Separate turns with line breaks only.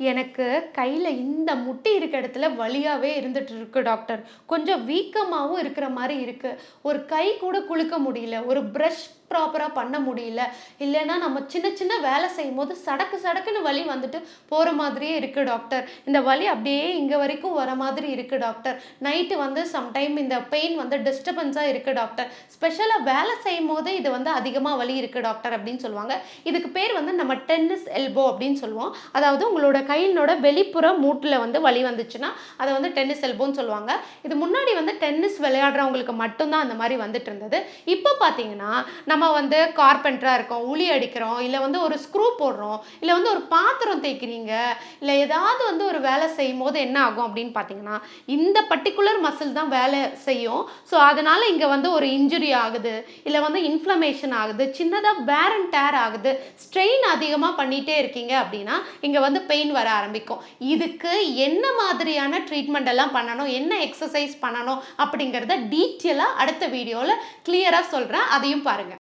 எனக்கு கையில் இந்த முட்டி இருக்க இடத்துல வழியாகவே இருந்துட்டு இருக்கு டாக்டர். கொஞ்சம் வீக்கமாகவும் இருக்கிற மாதிரி இருக்குது ஒரு கை கூட குலுக்க முடியல. ஒரு ப்ரஷ் ப்ராப்பராக பண்ண முடியல. இல்லைன்னா நம்ம சின்ன சின்ன வேலை செய்யும்போது சடக்கு சடக்குன்னு வலி வந்துட்டு போகிற மாதிரியே இருக்குது டாக்டர். இந்த வலி அப்படியே இங்கே வரைக்கும் வர மாதிரி இருக்குது டாக்டர். நைட்டு வந்து சம்டைம் இந்த பெயின் வந்து டிஸ்டர்பன்ஸாக இருக்குது டாக்டர். ஸ்பெஷலாக வேலை செய்யும் போதே இது வந்து அதிகமாக வலி இருக்குது டாக்டர் அப்படின்னு சொல்லுவாங்க. இதுக்கு பேர் வந்து நம்ம டென்னிஸ் எல்போ அப்படின்னு சொல்லுவோம். அதாவது உங்களோட கையினோட வெளிப்புற மூட்டில் வந்து வலி வந்துச்சுன்னா, அதை வந்து டென்னிஸ் எல்போன்னு சொல்லுவாங்க. இது முன்னாடி வந்து டென்னிஸ் விளையாடுறவங்களுக்கு மட்டும்தான் அந்த மாதிரி வந்துட்டு இருந்தது. இப்போ பார்த்தீங்கன்னா, நம்ம நம்ம வந்து கார்பெண்டராக இருக்கோம், உளி அடிக்கிறோம், இல்லை வந்து ஒரு ஸ்க்ரூ போடுறோம், இல்லை வந்து ஒரு பாத்திரம் தேய்க்கிறீங்க, இல்லை ஏதாவது வந்து ஒரு வேலை செய்யும்போது என்ன ஆகும் அப்படின்னு பார்த்தீங்கன்னா, இந்த பர்ட்டிகுலர் மசில் தான் வேலை செய்யும். ஸோ, அதனால் இங்கே வந்து ஒரு இன்ஜுரி ஆகுது, இல்லை வந்து இன்ஃப்ளமேஷன் ஆகுது, சின்னதாக வேர் அண்ட் டேர் ஆகுது, ஸ்ட்ரெயின் அதிகமாக பண்ணிகிட்டே இருக்கீங்க அப்படின்னா, இங்கே வந்து பெயின் வர ஆரம்பிக்கும். இதுக்கு என்ன மாதிரியான ட்ரீட்மெண்ட் எல்லாம் பண்ணணும், என்ன எக்ஸசைஸ் பண்ணணும் அப்படிங்கிறத டீட்டெயிலாக அடுத்த வீடியோவில் கிளியராக சொல்கிறேன் அதையும் பாருங்கள்